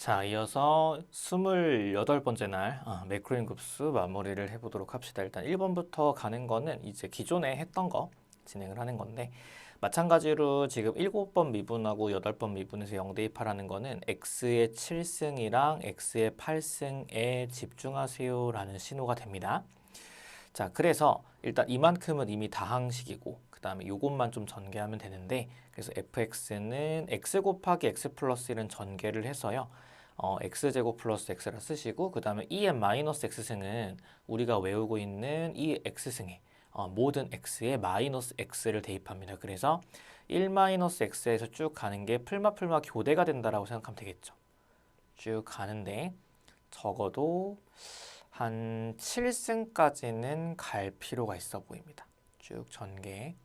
자, 이어서 28번째 날 어, 매크로 인 급수 마무리를 해보도록 합시다. 일단 1번부터 가는 거는 이제 기존에 했던 거 진행을 하는 건데 마찬가지로 지금 7번 미분하고 8번 미분에서 0 대입하라는 거는 x의 7승이랑 x의 8승에 집중하세요라는 신호가 됩니다. 자, 그래서 일단 이만큼은 이미 다항식이고 그 다음에 요것만 좀 전개하면 되는데 그래서 fx는 x 곱하기 x 플러스 1은 전개를 해서요. 어, x제곱 플러스 x라 쓰시고 그 다음에 2n 마이너스 x승은 우리가 외우고 있는 이 x승에 어, 모든 x에 마이너스 x를 대입합니다. 그래서 1 마이너스 x에서 쭉 가는 게 풀마 풀마 교대가 된다라고 생각하면 되겠죠. 쭉 가는데 적어도 한 7승까지는 갈 필요가 있어 보입니다. 쭉 전개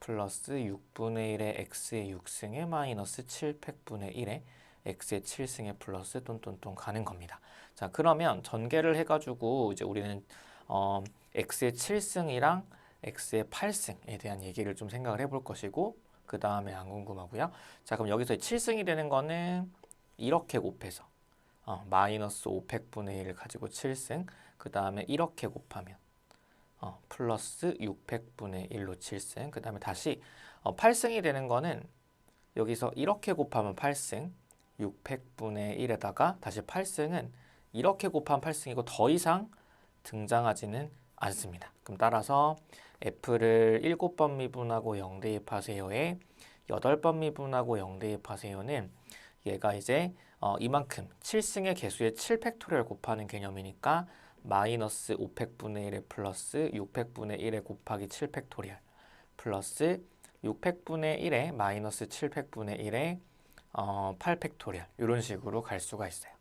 플러스 6분의 1의 x의 6승에 마이너스 7팩분의 1에 x의 7승에 플러스 똔똔똔 가는 겁니다. 자 그러면 전개를 해가지고 이제 우리는 어, x의 7승이랑 x의 8승에 대한 얘기를 좀 생각을 해볼 것이고 그 다음에 안 궁금하고요. 자 그럼 여기서 7승이 되는 거는 이렇게 곱해서 어, 마이너스 500분의 1을 가지고 7승 그 다음에 이렇게 곱하면 어, 플러스 600분의 1로 7승 그 다음에 다시 어, 8승이 되는 거는 여기서 이렇게 곱하면 8승 600분의 1에다가 다시 8승은 이렇게 곱한 8승이고 더 이상 등장하지는 않습니다. 그럼 따라서 F를 7번 미분하고 0 대입하세요에 8번 미분하고 0 대입하세요는 얘가 이제 어, 이만큼 7승의 개수의 7팩토리얼 곱하는 개념이니까 마이너스 500분의 1에 플러스 600분의 1에 곱하기 7팩토리얼 플러스 600분의 1에 마이너스 700분의 1에 어, 8 팩토리얼 이런 식으로 갈 수가 있어요.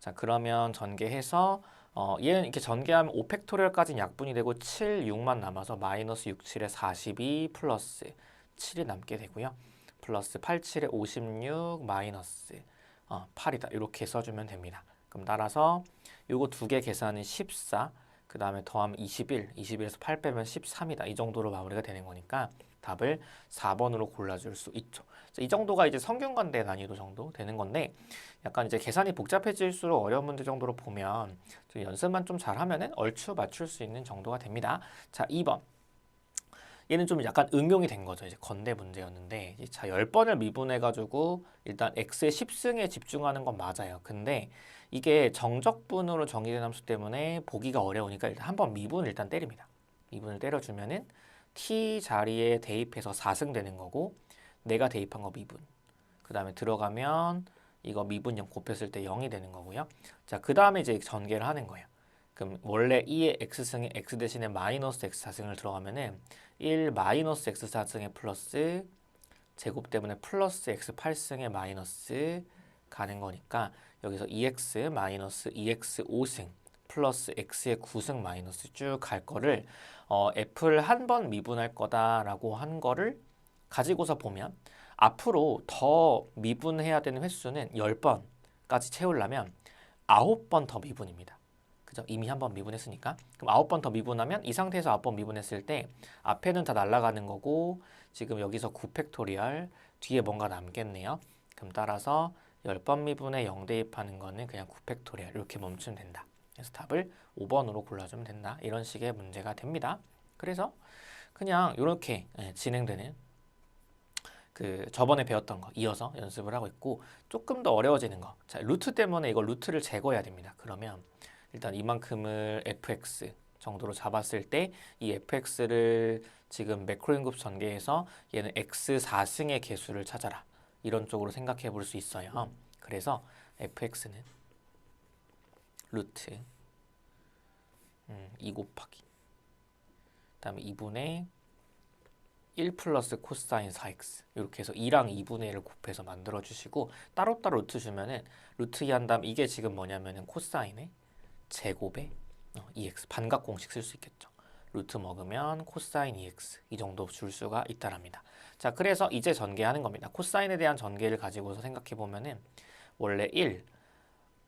자 그러면 전개해서 어, 얘는 이렇게 전개하면 5 팩토리얼까지는 약분이 되고 7, 6만 남아서 마이너스 6, 7에 42 플러스 7이 남게 되고요. 플러스 8, 7에 56 마이너스 어, 8이다 이렇게 써주면 됩니다. 그럼 따라서 요거 두 개 계산은 14, 그 다음에 더하면 21, 21에서 8 빼면 13이다. 이 정도로 마무리가 되는 거니까 답을 4번으로 골라줄 수 있죠. 이 정도가 이제 성균관대 난이도 정도 되는 건데 약간 이제 계산이 복잡해질수록 어려운 문제 정도로 보면 좀 연습만 좀 잘하면은 얼추 맞출 수 있는 정도가 됩니다. 자, 2번. 얘는 좀 약간 응용이 된 거죠. 이제 건대 문제였는데 자, 10번을 미분해가지고 일단 x의 10승에 집중하는 건 맞아요. 근데 이게 정적분으로 정의된 함수 때문에 보기가 어려우니까 일단 한번 미분을 일단 때립니다. 미분을 때려주면은 t 자리에 대입해서 4승 되는 거고 내가 대입한 거 미분. 그 다음에 들어가면 이거 미분 0 곱했을 때 0이 되는 거고요. 자, 그 다음에 이제 전개를 하는 거예요. 그럼 원래 2의 x승에 x 대신에 마이너스 x 4승을 들어가면은 1 마이너스 x 4승에 플러스 제곱 때문에 플러스 x 8승에 마이너스 가는 거니까 여기서 2x 마이너스 2x 5승 플러스 x의 9승 마이너스 쭉 갈 거를 어, f를 한 번 미분할 거다라고 한 거를 가지고서 보면 앞으로 더 미분해야 되는 횟수는 10번까지 채우려면 9번 더 미분입니다. 그죠? 이미 한 번 미분했으니까. 그럼 9번 더 미분하면 이 상태에서 9번 미분했을 때 앞에는 다 날아가는 거고 지금 여기서 9팩토리얼 뒤에 뭔가 남겠네요. 그럼 따라서 10번 미분에 0 대입하는 거는 그냥 9팩토리얼 이렇게 멈추면 된다. 그래서 답을 5번으로 골라주면 된다. 이런 식의 문제가 됩니다. 그래서 그냥 이렇게 예, 진행되는 그 저번에 배웠던 거 이어서 연습을 하고 있고 조금 더 어려워지는 거. 자, 루트 때문에 이거 루트를 제거해야 됩니다. 그러면 일단 이만큼을 fx 정도로 잡았을 때 이 fx를 지금 매크로인급 전개해서 얘는 x 4승의 개수를 찾아라. 이런 쪽으로 생각해 볼 수 있어요. 그래서 fx는 루트 음, 2 곱하기 그 다음에 2분의 1 플러스 코사인 4x 이렇게 해서 2랑 2분의 1을 곱해서 만들어 주시고 따로따로 루트 주면은 루트 2 한 다음 이게 지금 뭐냐면은 코사인의 제곱의 어, 2x 반각 공식 쓸 수 있겠죠. 루트 먹으면 코사인 2x 이 정도 줄 수가 있다랍니다. 자, 그래서 이제 전개하는 겁니다. 코사인에 대한 전개를 가지고서 생각해 보면은 원래 1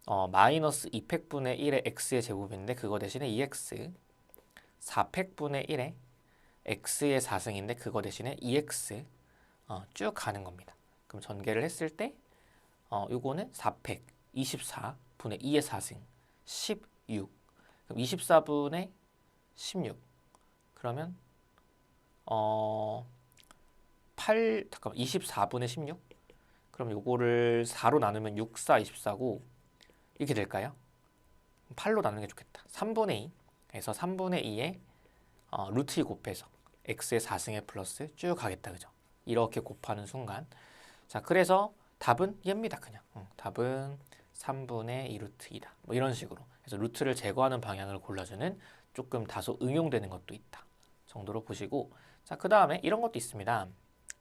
어, 마이너스 2팩분의 1의 x의 제곱인데 그거 대신에 2x 4팩분의 1의 x의 4승인데 그거 대신에 2x 어, 쭉 가는 겁니다. 그럼 전개를 했을 때 어, 요거는 4팩 24분의 2의 4승 16 그럼 24분의 16 그러면 어 8, 잠깐만 24분의 16 그럼 요거를 4로 나누면 6, 4, 24고 이렇게 될까요? 8로 나누는 게 좋겠다. 3분의 2에서 3분의 2에 어, 루트 2 곱해서 x의 4승의 플러스 쭉 가겠다. 그죠? 이렇게 곱하는 순간. 자 그래서 답은 얘입니다 그냥. 응, 답은 3분의 2 루트 2다. 뭐 이런 식으로. 그래서 루트를 제거하는 방향을 골라주는 조금 다소 응용되는 것도 있다. 정도로 보시고. 자 그 다음에 이런 것도 있습니다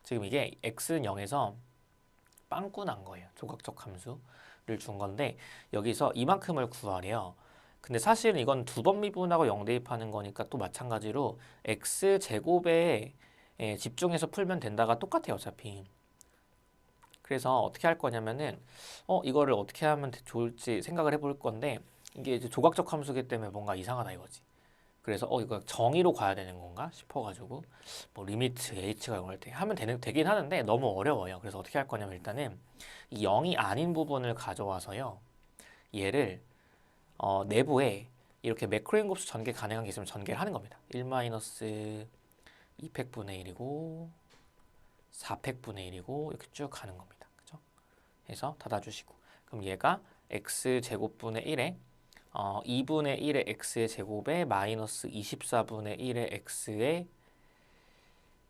지금 이게 x는 0에서 빵꾸 난 거예요. 조각적 함수를 준 건데 여기서 이만큼을 구하래요. 근데 사실은 이건 두 번 미분하고 0 대입하는 거니까 또 마찬가지로 x 제곱에 예, 집중해서 풀면 된다가 똑같아요 어차피. 그래서 어떻게 할 거냐면은 어 이거를 어떻게 하면 좋을지 생각을 해볼 건데 이게 이제 조각적 함수기 때문에 뭔가 이상하다 이거지 그래서 어 이거 정의로 가야 되는 건가 싶어가지고 뭐 리미트 h가 0할 때 하면 되는 되긴 하는데 너무 어려워요 그래서 어떻게 할 거냐면 일단은 이 0이 아닌 부분을 가져와서요 얘를 어, 내부에 이렇게 매크로인 곱수 전개 가능한 게 있으면 전개를 하는 겁니다. 1 마이너스 2팩분의 1이고 4팩분의 1이고 이렇게 쭉 가는 겁니다. 그죠? 해서 닫아주시고 그럼 얘가 x 제곱분의 1에 어, 2분의 1의 x의 제곱에 마이너스 24분의 1의 x의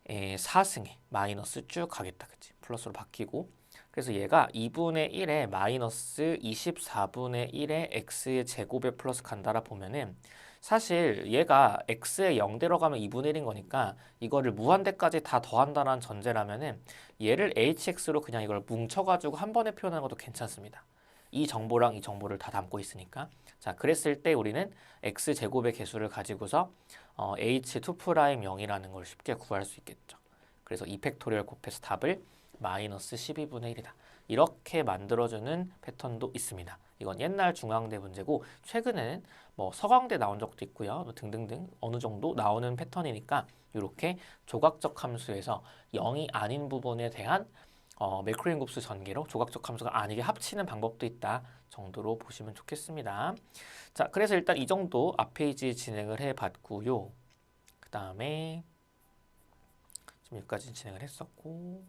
에, 4승에 마이너스 쭉 가겠다. 그치? 플러스로 바뀌고 그래서 얘가 2분의 1에 마이너스 24분의 1의 x의 제곱에 플러스 간다라 보면은 사실 얘가 x에 0대로 가면 2분의 1인 거니까 이거를 무한대까지 다 더한다는 전제라면은 얘를 hx로 그냥 이걸 뭉쳐가지고 한 번에 표현하는 것도 괜찮습니다. 이 정보랑 이 정보를 다 담고 있으니까 자 그랬을 때 우리는 x 제곱의 개수를 가지고서 어, h2'0이라는 걸 쉽게 구할 수 있겠죠. 그래서 2팩토리얼 곱해서 답을 마이너스 12분의 1이다. 이렇게 만들어주는 패턴도 있습니다. 이건 옛날 중앙대 문제고 최근에는 뭐 서강대 나온 적도 있고요. 뭐 등등등 어느 정도 나오는 패턴이니까 이렇게 조각적 함수에서 0이 아닌 부분에 대한 어, 매크로인 곱수 전개로 조각적 함수가 아니게 합치는 방법도 있다 정도로 보시면 좋겠습니다. 자, 그래서 일단 이 정도 앞 페이지 진행을 해봤고요. 그 다음에 지금 여기까지 진행을 했었고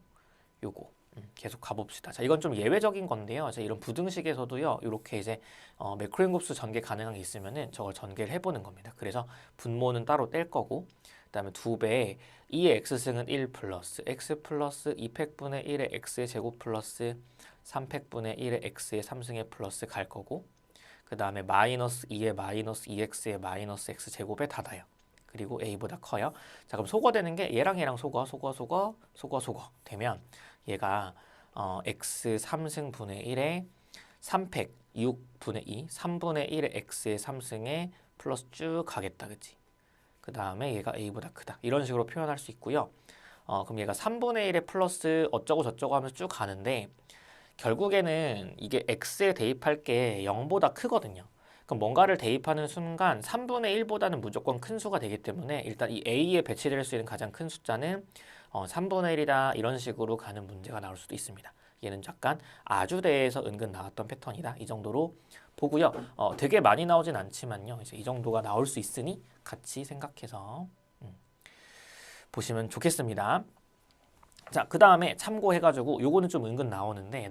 요거 음, 계속 가봅시다. 자, 이건 좀 예외적인 건데요. 자, 이런 부등식에서도요, 이렇게 이제 어, 매크로인 곱수 전개 가능한 게 있으면은 저걸 전개를 해보는 겁니다. 그래서 분모는 따로 뗄 거고, 그 다음에 두 배에 2의 x승은 1 플러스 x 플러스 2팩분의 1의 x의 제곱 플러스 3팩분의 1의 x의 3승의 플러스 갈 거고, 그 다음에 마이너스 2의 마이너스 2x의 마이너스 x 제곱에 닫아요. 그리고 a보다 커요. 자, 그럼 소거되는 게 얘랑 얘랑 소거, 소거, 소거, 소거, 소거 되면 얘가 어, x 3승 분의 1에 3팩 6분의 2, 3분의 1의 x의 3승에 플러스 쭉 가겠다. 그치? 그 다음에 얘가 a보다 크다. 이런 식으로 표현할 수 있고요. 어, 그럼 얘가 3분의 1의 플러스 어쩌고 저쩌고 하면서 쭉 가는데 결국에는 이게 x에 대입할 게 0보다 크거든요. 그럼 뭔가를 대입하는 순간 3분의 1보다는 무조건 큰 수가 되기 때문에 일단 이 a에 배치될 수 있는 가장 큰 숫자는 어, 3분의 1이다 이런 식으로 가는 문제가 나올 수도 있습니다. 얘는 약간 아주대에서 은근 나왔던 패턴이다 이 정도로 보고요. 어, 되게 많이 나오진 않지만요. 이제 이 정도가 나올 수 있으니 같이 생각해서 음, 보시면 좋겠습니다. 자, 그 다음에 참고해가지고 요거는 좀 은근 나오는데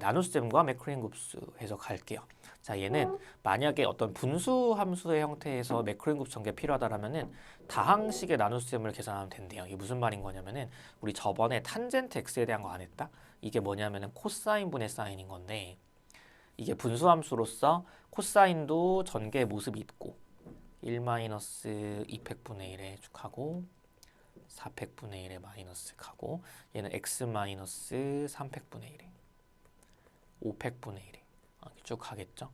매크로인 곱수 해서 갈게요. 자, 얘는 만약에 어떤 분수 함수의 형태에서 매크로인 곱수 전개 필요하다라면은 다항식의 나눗셈을 계산하면 된대요. 이게 무슨 말인 거냐면은 우리 저번에 탄젠트 x에 대한 거 안 했다? 이게 뭐냐면은 코사인 분의 사인인 건데 이게 분수 함수로서 코사인도 전개 모습이 있고 1 마이너스 2팩분의 1에 축하고 4팩분의 1에 마이너스 가고 얘는 x 마이너스 3팩분의 1에 5팩분의 1에 이렇게 쭉 가겠죠.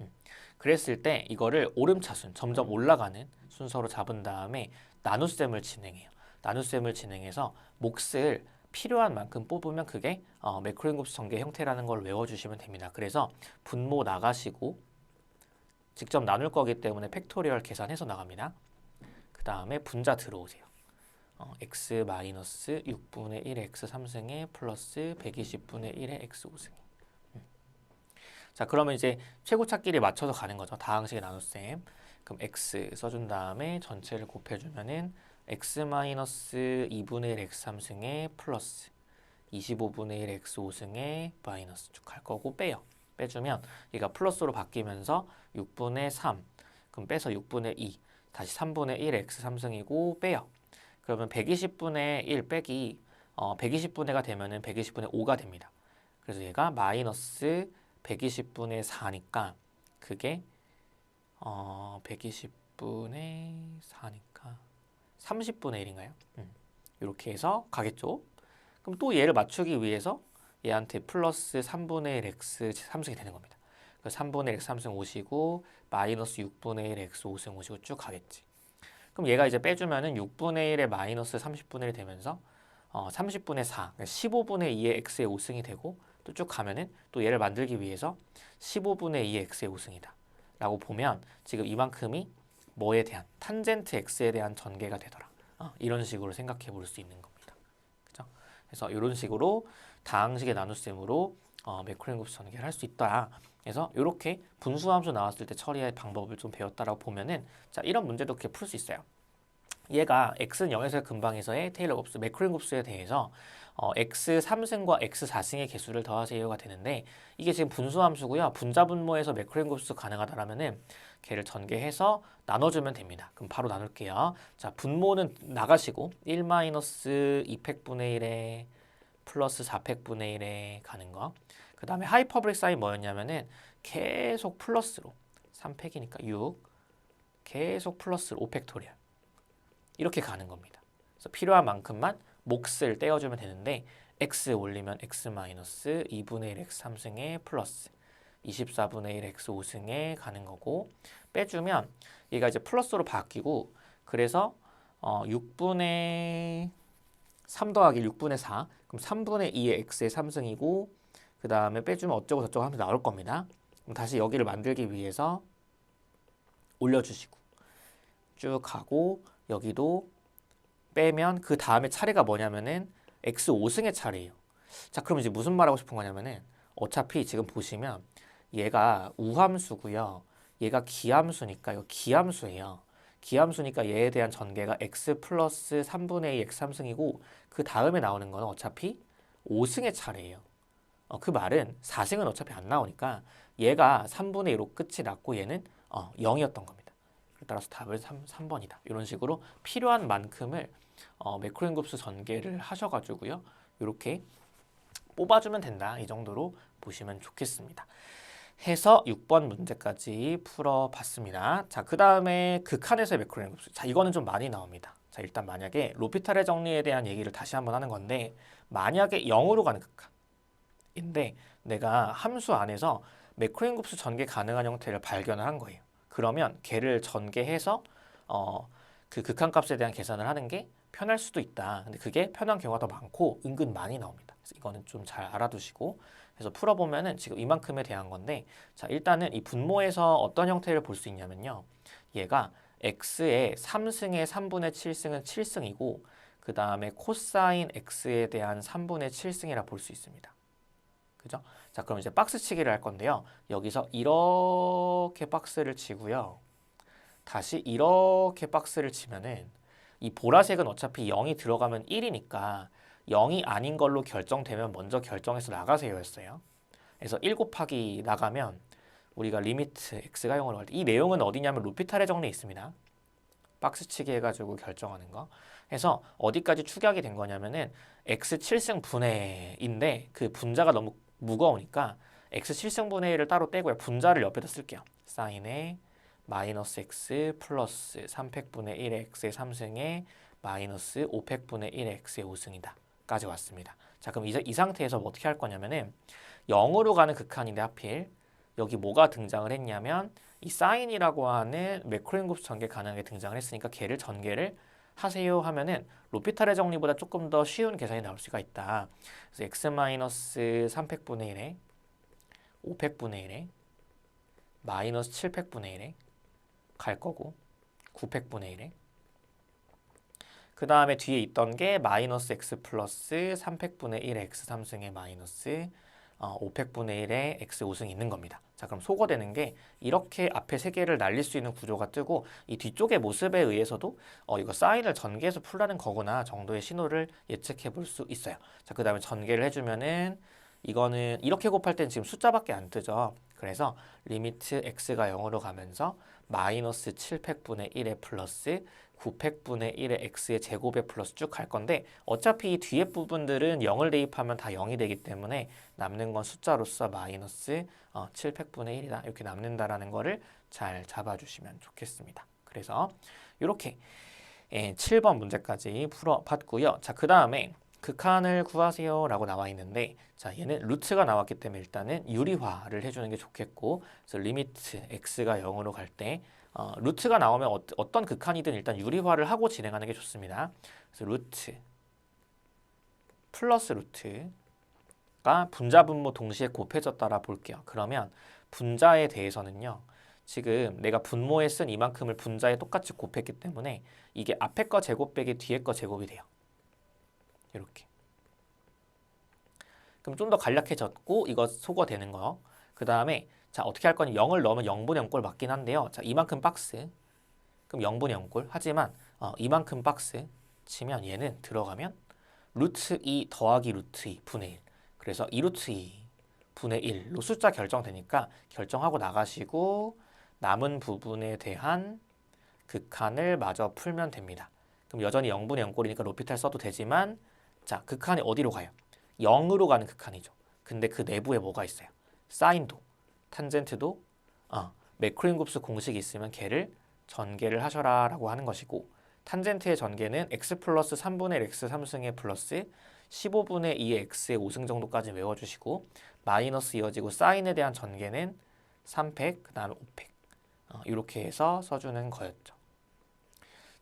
음. 그랬을 때 이거를 오름차순 점점 올라가는 순서로 잡은 다음에 나눗셈을 진행해요. 나눗셈을 진행해서 몫을 필요한 만큼 뽑으면 그게 어, 매크로인 곱수 전개 형태라는 걸 외워주시면 됩니다. 그래서 분모 나가시고 직접 나눌 거기 때문에 팩토리얼 계산해서 나갑니다. 그 다음에 분자 들어오세요. 어, x 마이너스 6분의 1 x 3승에 플러스 120분의 1의 x 5승. 음. 자, 그러면 이제 최고 찾기를 맞춰서 가는 거죠. 다항식의 나눗셈. 그럼 x 써준 다음에 전체를 곱해주면은 x 마이너스 2분의 1 x 3승에 플러스 25분의 1 x 5승에 마이너스 쭉갈 거고 빼요. 빼주면 얘가 플러스로 바뀌면서 6분의 3 그럼 빼서 6분의 2 다시 3분의 1 x 3승이고 빼요. 그러면 120분의 1 빼기 어, 120분의가 되면은 120분의 5가 됩니다. 그래서 얘가 마이너스 120분의 4니까 그게 어, 120분의 4니까 30분의 1인가요? 음. 이렇게 해서 가겠죠. 그럼 또 얘를 맞추기 위해서 얘한테 플러스 3분의 1 x 3승이 되는 겁니다. 그 3분의 1 x 3승 5시고 마이너스 6분의 1 x 5승 5시고 쭉 가겠지. 그럼 얘가 이제 빼주면은 6분의 1에 마이너스 30분의 1 되면서 어, 30분의 4, 그러니까 15분의 2의 x의 5승이 되고 또 쭉 가면은 또 얘를 만들기 위해서 15분의 2의 x의 5승이다. 라고 보면 지금 이만큼이 뭐에 대한 탄젠트 x에 대한 전개가 되더라. 어, 이런 식으로 생각해 볼 수 있는 겁니다. 그죠? 그래서 이런 식으로 다항식의 나눗셈으로 어, 매크로인급수 전개를 할 수 있다. 그래서 이렇게 분수함수 나왔을 때 처리할 방법을 좀 배웠다라고 보면은 자 이런 문제도 이렇게 풀 수 있어요. 얘가 x는 0에서 근방에서의 테일러 곱수, 매크로인 곱수에 대해서 어, x 3승과 x 4승의 개수를 더하세요가 되는데 이게 지금 분수함수고요. 분자 분모에서 매크로인 곱수 가능하다라면은 걔를 전개해서 나눠주면 됩니다. 그럼 바로 나눌게요. 자 분모는 나가시고 1 마이너스 2팩분의 1에 플러스 4팩분의 1에 가는 거. 그 다음에 하이퍼블릭 사인 뭐였냐면은 계속 플러스로 3팩이니까 6 계속 플러스로 5팩토리얼 이렇게 가는 겁니다. 그래서 필요한 만큼만 몫을 떼어주면 되는데 x 올리면 x 마이너스 2분의 1 x 3승에 플러스 24분의 1 x 5승에 가는 거고 빼주면 얘가 이제 플러스로 바뀌고 그래서 어 6분의 3 더하기 6분의 4 그럼 3분의 2의 x의 3승이고 그 다음에 빼주면 어쩌고 저쩌고 하면서 나올 겁니다. 그럼 다시 여기를 만들기 위해서 올려주시고 쭉 가고 여기도 빼면 그 다음에 차례가 뭐냐면은 x 5승의 차례예요. 자, 그럼 이제 무슨 말하고 싶은 거냐면은 어차피 지금 보시면 얘가 우함수고요. 얘가 기함수니까 이거 기함수예요. 기함수니까 얘에 대한 전개가 x 플러스 3분의 2 x 3승이고 그 다음에 나오는 거는 어차피 5승의 차례예요. 어, 그 말은 4승은 어차피 안 나오니까 얘가 3분의 2로 끝이 났고 얘는 어, 0이었던 겁니다. 따라서 답은 3, 3번이다. 이런 식으로 필요한 만큼을 어, 매크로인급수 전개를 하셔가지고요. 이렇게 뽑아주면 된다. 이 정도로 보시면 좋겠습니다. 해서 6번 문제까지 풀어봤습니다. 자, 그 다음에 극한에서의 매크로인급수. 자, 이거는 좀 많이 나옵니다. 자, 일단 만약에 로피탈의 정리에 대한 얘기를 다시 한번 하는 건데 만약에 0으로 가는 극한인데 내가 함수 안에서 매크로인급수 전개 가능한 형태를 발견을 한 거예요. 그러면 걔를 전개해서 어, 그 극한값에 대한 계산을 하는 게 편할 수도 있다. 근데 그게 편한 경우가 더 많고 은근 많이 나옵니다. 그래서 이거는 좀 잘 알아두시고 그래서 풀어보면은 지금 이만큼에 대한 건데 자 일단은 이 분모에서 어떤 형태를 볼 수 있냐면요. 얘가 x의 3승의 3분의 7승은 7승이고 그 다음에 코사인 x에 대한 3분의 7승이라 볼 수 있습니다. 그죠? 자 그럼 이제 박스 치기를 할 건데요. 여기서 이렇게 박스를 치고요. 다시 이렇게 박스를 치면은 이 보라색은 어차피 0이 들어가면 1이니까 0이 아닌 걸로 결정되면 먼저 결정해서 나가세요 였어요. 그래서 1 곱하기 나가면 우리가 리미트 x가 0으로 갈 때 이 내용은 어디냐면 루피탈의 정리에 있습니다. 박스 치기 해가지고 결정하는 거. 해서 어디까지 축약이 된 거냐면은 x 7승 분해인데 그 분자가 너무 무거우니까 x 7승분의 1을 따로 떼고요. 분자를 옆에다 쓸게요. 사인에 마이너스 x 플러스 3팩분의 1의 x의 3승에 마이너스 5팩분의 1의 x의 5승이다. 까지 왔습니다. 자 그럼 이, 이 상태에서 뭐 어떻게 할 거냐면은 0으로 가는 극한인데 하필 여기 뭐가 등장을 했냐면 이 사인이라고 하는 매크로인급수 전개 가능하게 등장을 했으니까 걔를 전개를 하세요 하면은 로피탈의 정리보다 조금 더 쉬운 계산이 나올 수가 있다. 그래서 x 마이너스 3팩분의 1에 5팩분의 1에 마이너스 7팩분의 1에 갈 거고 9팩분의 1에 그 다음에 뒤에 있던 게 마이너스 x 플러스 3팩분의 1 x 3승의 마이너스 어, 500분의 1의 x 5승이 있는 겁니다. 자, 그럼 소거되는 게 이렇게 앞에 세 개를 날릴 수 있는 구조가 뜨고 이 뒤쪽의 모습에 의해서도 어, 이거 사인을 전개해서 풀라는 거구나 정도의 신호를 예측해 볼 수 있어요. 자, 그 다음에 전개를 해주면은 이거는 이렇게 곱할 땐 지금 숫자밖에 안 뜨죠. 그래서 리미트 x가 0으로 가면서 마이너스 700분의 1에 플러스 900분의 1의 x의 제곱에 플러스 쭉 갈 건데 어차피 이 뒤에 부분들은 0을 대입하면 다 0이 되기 때문에 남는 건 숫자로서 마이너스 어, 700분의 1이다 이렇게 남는다라는 거를 잘 잡아주시면 좋겠습니다. 그래서 이렇게 예, 7번 문제까지 풀어봤고요. 자, 그 다음에 극한을 구하세요 라고 나와 있는데 자 얘는 루트가 나왔기 때문에 일단은 유리화를 해주는 게 좋겠고 그래서 리미트 x가 0으로 갈때 어, 루트가 나오면 어, 어떤 극한이든 일단 유리화를 하고 진행하는 게 좋습니다. 그래서 루트 플러스 루트가 분자 분모 동시에 곱해졌다라 볼게요. 그러면 분자에 대해서는요. 지금 내가 분모에 쓴 이만큼을 분자에 똑같이 곱했기 때문에 이게 앞에 거 제곱 빼기 뒤에 거 제곱이 돼요. 이렇게. 그럼 좀 더 간략해졌고 이거 소거되는 거. 그 다음에 자 어떻게 할 거니 0을 넣으면 0분의 0꼴 맞긴 한데요. 자 이만큼 박스. 그럼 0분의 0꼴. 하지만 어, 이만큼 박스 치면 얘는 들어가면 루트 2 더하기 루트 2 분의 1. 그래서 2 루트 2 분의 1로 숫자 결정되니까 결정하고 나가시고 남은 부분에 대한 극한을 마저 풀면 됩니다. 그럼 여전히 0분의 0꼴이니까 로피탈 써도 되지만 자, 극한이 어디로 가요? 0으로 가는 극한이죠. 근데 그 내부에 뭐가 있어요? 사인도, 탄젠트도, 어, 매크로인 곱수 공식이 있으면 걔를 전개를 하셔라 라고 하는 것이고 탄젠트의 전개는 x 플러스 3분의 1 x 3승의 플러스 15분의 2의 x의 5승 정도까지 외워주시고 마이너스 이어지고 사인에 대한 전개는 300, 그 다음에 500 어, 이렇게 해서 써주는 거였죠.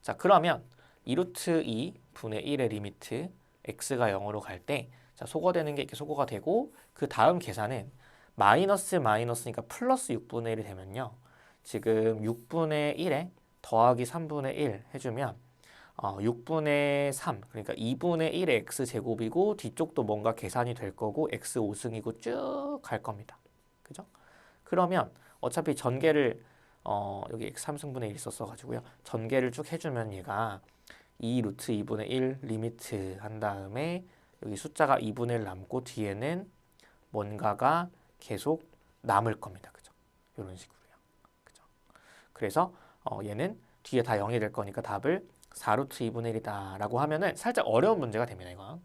자 그러면 2루트 2 분의 1의 리미트 x가 0으로 갈 때 자, 소거되는 게 이렇게 소거가 되고 그 다음 계산은 마이너스 마이너스니까 플러스 6분의 1이 되면요. 지금 6분의 1에 더하기 3분의 1 해주면 어, 6분의 3 그러니까 2분의 1의 x 제곱이고 뒤쪽도 뭔가 계산이 될 거고 x 5승이고 쭉 갈 겁니다. 그죠? 그러면 어차피 전개를 어, 여기 x 3승분의 1 있었어 가지고요. 전개를 쭉 해주면 얘가 2 루트 2분의 1 리미트 한 다음에 여기 숫자가 2분의 1 남고 뒤에는 뭔가가 계속 남을 겁니다. 그죠? 이런 식으로요. 그죠? 그래서 어, 얘는 뒤에 다 0이 될 거니까 답을 4루트 2분의 1이다 라고 하면은 살짝 어려운 문제가 됩니다. 이거.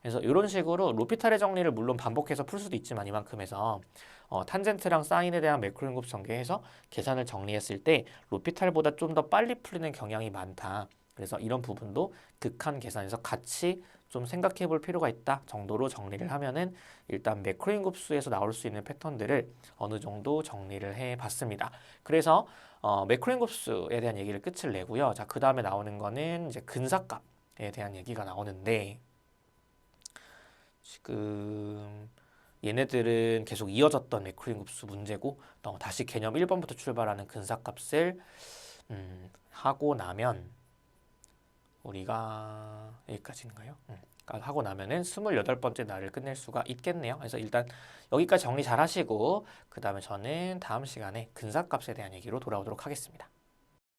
그래서 이런 식으로 로피탈의 정리를 물론 반복해서 풀 수도 있지만 이만큼에서 어, 탄젠트랑 사인에 대한 매크로인 곱 전개해서 계산을 정리했을 때 로피탈보다 좀 더 빨리 풀리는 경향이 많다. 그래서 이런 부분도 극한 계산에서 같이 좀 생각해 볼 필요가 있다 정도로 정리를 하면은 일단 매크로인 곱수에서 나올 수 있는 패턴들을 어느 정도 정리를 해 봤습니다. 그래서 어, 매크로인 곱수에 대한 얘기를 끝을 내고요. 자, 그 다음에 나오는 거는 이제 근사값에 대한 얘기가 나오는데 지금 얘네들은 계속 이어졌던 매크로인 곱수 문제고 또 다시 개념 1번부터 출발하는 근사값을 음, 하고 나면 우리가 여기까지인가요? 음. 그러니까 하고 나면은 28번째 날을 끝낼 수가 있겠네요. 그래서 일단 여기까지 정리 잘 하시고 그 다음에 저는 다음 시간에 근사값에 대한 얘기로 돌아오도록 하겠습니다.